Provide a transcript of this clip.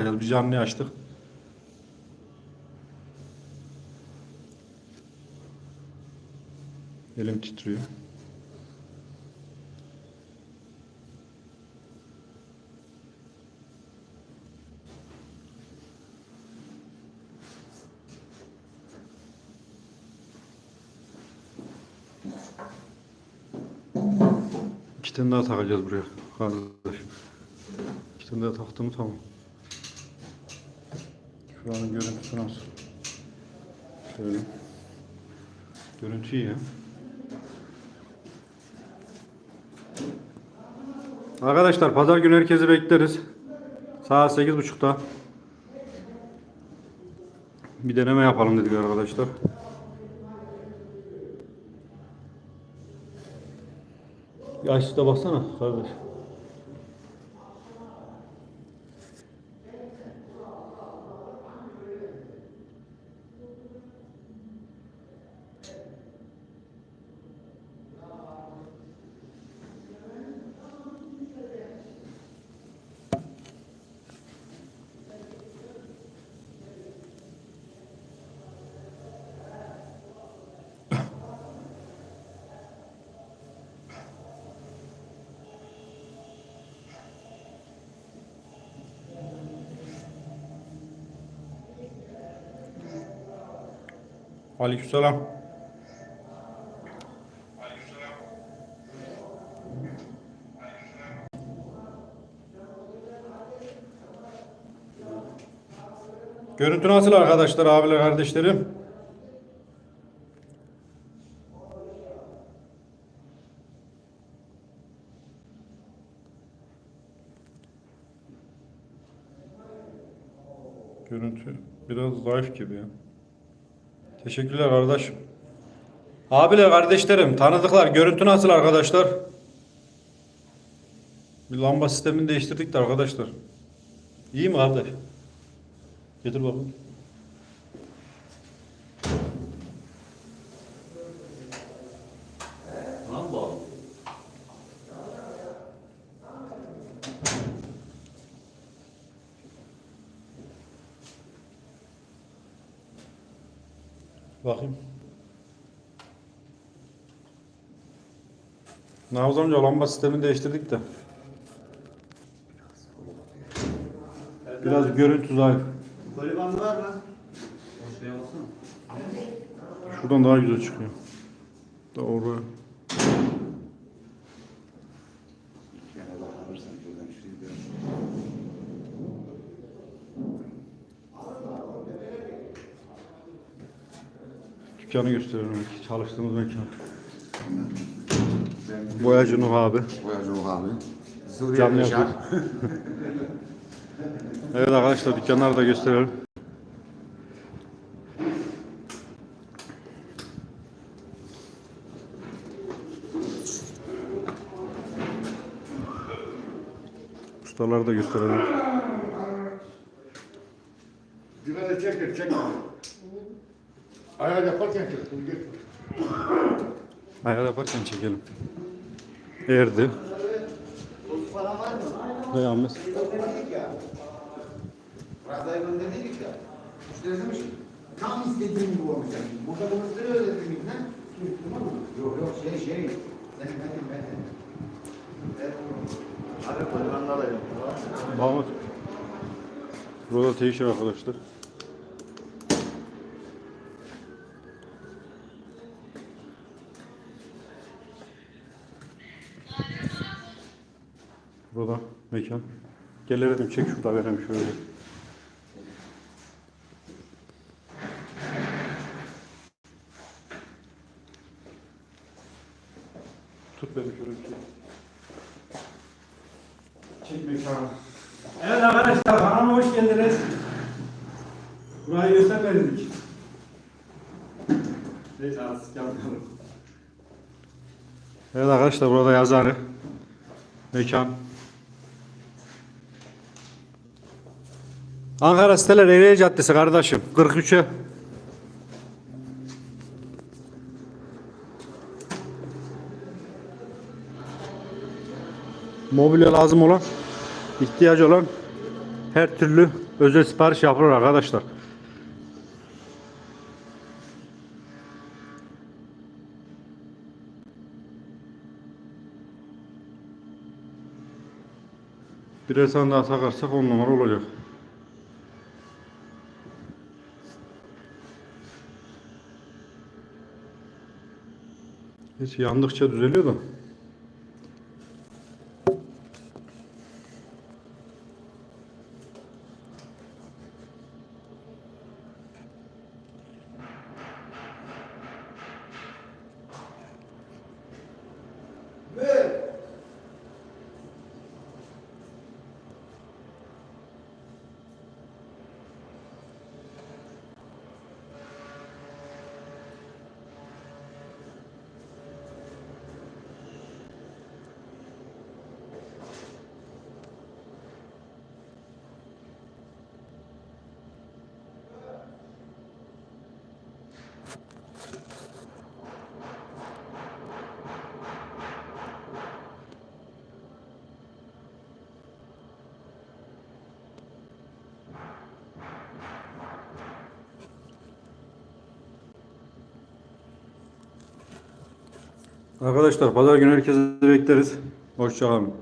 Bir canlı açtık. Elim titriyor. İki tane daha takacağız buraya kardeş. İki tane daha taktım tamam. Şu anın görüntüsü nasıl? Şöyle. Görüntü iyi. Arkadaşlar pazar günü herkesi bekleriz. Saat 8.30'da. Bir deneme yapalım dedik arkadaşlar. Yaşlıda baksana kardeş. Aleykümselam. Görüntü nasıl arkadaşlar, abiler, kardeşlerim? Görüntü biraz zayıf gibi ya. Teşekkürler kardeşim. Abiler, kardeşlerim, tanıdıklar. Görüntü nasıl arkadaşlar? Bir lamba sistemini değiştirdik de arkadaşlar. İyi mi kardeş? Getir bakalım. Tamam Bakayım. Navuz amca lamba sistemini değiştirdik de. Biraz görüntü zayıf. Kolibandı var mı? Şuradan daha güzel çıkıyor. Doğru. Gene bakabilirsen şuradan şurayı bir Dükkanı gösteriyorum. Çalıştığımız mekan. Boyacı Nuh abi. Boyacı Ruh abi. Canlı Yaşar. yapıyor. Evet arkadaşlar dükkanları da gösterelim. Ustaları da gösterelim. Güvene çektir, çektir. Ayağı yaparken git. Ayar yaparken çekelim. Erdi. Ne yalnız? Gönderdik ya. Müşteri demiş tam istediğim olmuş. Yani. Burada bu müşteri öyle dedim ne? Tamam mı? Yok yok şey şey. Sen benim benim. Ben Abi kolibandı alayım. Mahmut. Burada teşhir arkadaşlar. Burada mekan. Gel dedim çek şurada vereyim şöyle. Tut beni şöyle bir şey. Çek mekanı. Evet arkadaşlar kanalıma hoş geldiniz. Burayı göstermedik. Neyse artık yapmayalım. Evet arkadaşlar burada yazarı. Mekan. Ankara Siteler Ereğli Caddesi kardeşim. 43'e. Mobilya lazım olan, ihtiyacı olan her türlü özel sipariş yapılır arkadaşlar. Birer tane daha takarsak on numara olacak. Hiç yandıkça düzeliyor da. Arkadaşlar pazar günü herkese bekleriz. Hoşçakalın.